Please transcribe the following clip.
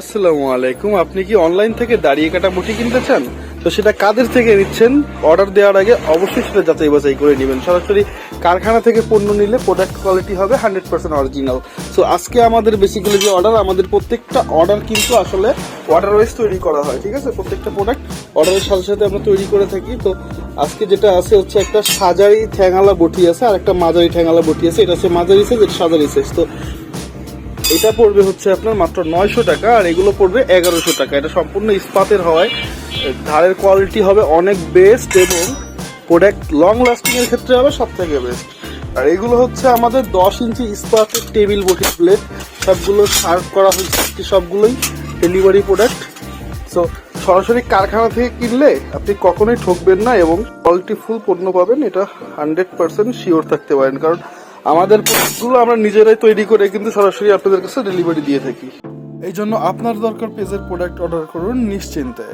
আসসালামু আলাইকুম। আপনি কি অনলাইন থেকে দাঁড়িয়ে কাটা বটি কিনতে চান? তো সেটা কাদের থেকে নিচ্ছেন? অর্ডার দেওয়ার আগে অবশ্যই সেটা যাচাই বাছাই করে নেবেন। সরাসরি কারখানা থেকে পণ্য নিলে প্রোডাক্ট কোয়ালিটি হবে হান্ড্রেড পার্সেন্ট অরিজিনাল সো আজকে আমাদের বেসিক্যালি যে অর্ডার আমাদের প্রত্যেকটা অর্ডার কিন্তু আসলে অর্ডার ওয়াইজ তৈরি করা হয়, ঠিক আছে? প্রত্যেকটা প্রোডাক্ট অর্ডারের সাথে সাথে আমরা তৈরি করে থাকি। তো আজকে যেটা আছে হচ্ছে একটা সাজারি ঠ্যাঙালা বটি আছে, আর একটা মাঝারি ঠ্যাঙালা বটি আছে। এটা হচ্ছে মাঝারি সাইজ এটা সাজারি সাইজ তো এটা পড়বে হচ্ছে আপনার মাত্র নয়শো টাকা, আর এগুলো পড়বে এগারোশো টাকা। এটা সম্পূর্ণ ইস্পাতের হওয়ায় ধারের কোয়ালিটি হবে অনেক বেস্ট এবং প্রোডাক্ট লং লাস্টিং এর ক্ষেত্রে হবে সব থেকে বেস্ট আর এগুলো হচ্ছে আমাদের দশ ইঞ্চি ইস্পাতের টেবিল বটি প্লেট সবগুলো সার্ভ করা হয়েছে সবগুলোই ডেলিভারি প্রোডাক্ট সো সরাসরি কারখানা থেকে কিনলে আপনি কখনোই ঠকবেন না এবং কোয়ালিটি ফুল পণ্য পাবেন। এটা হান্ড্রেড পার্সেন্ট শিওর থাকতে পারেন। কারণ আমাদের প্রোডাক্টগুলো আমরা নিজেরাই তৈরি করে কিন্তু সরাসরি আপনাদের কাছে ডেলিভারি দিয়ে থাকি। এই জন্য আপনার দরকার পেজের প্রোডাক্ট অর্ডার করুন নিশ্চিন্তে।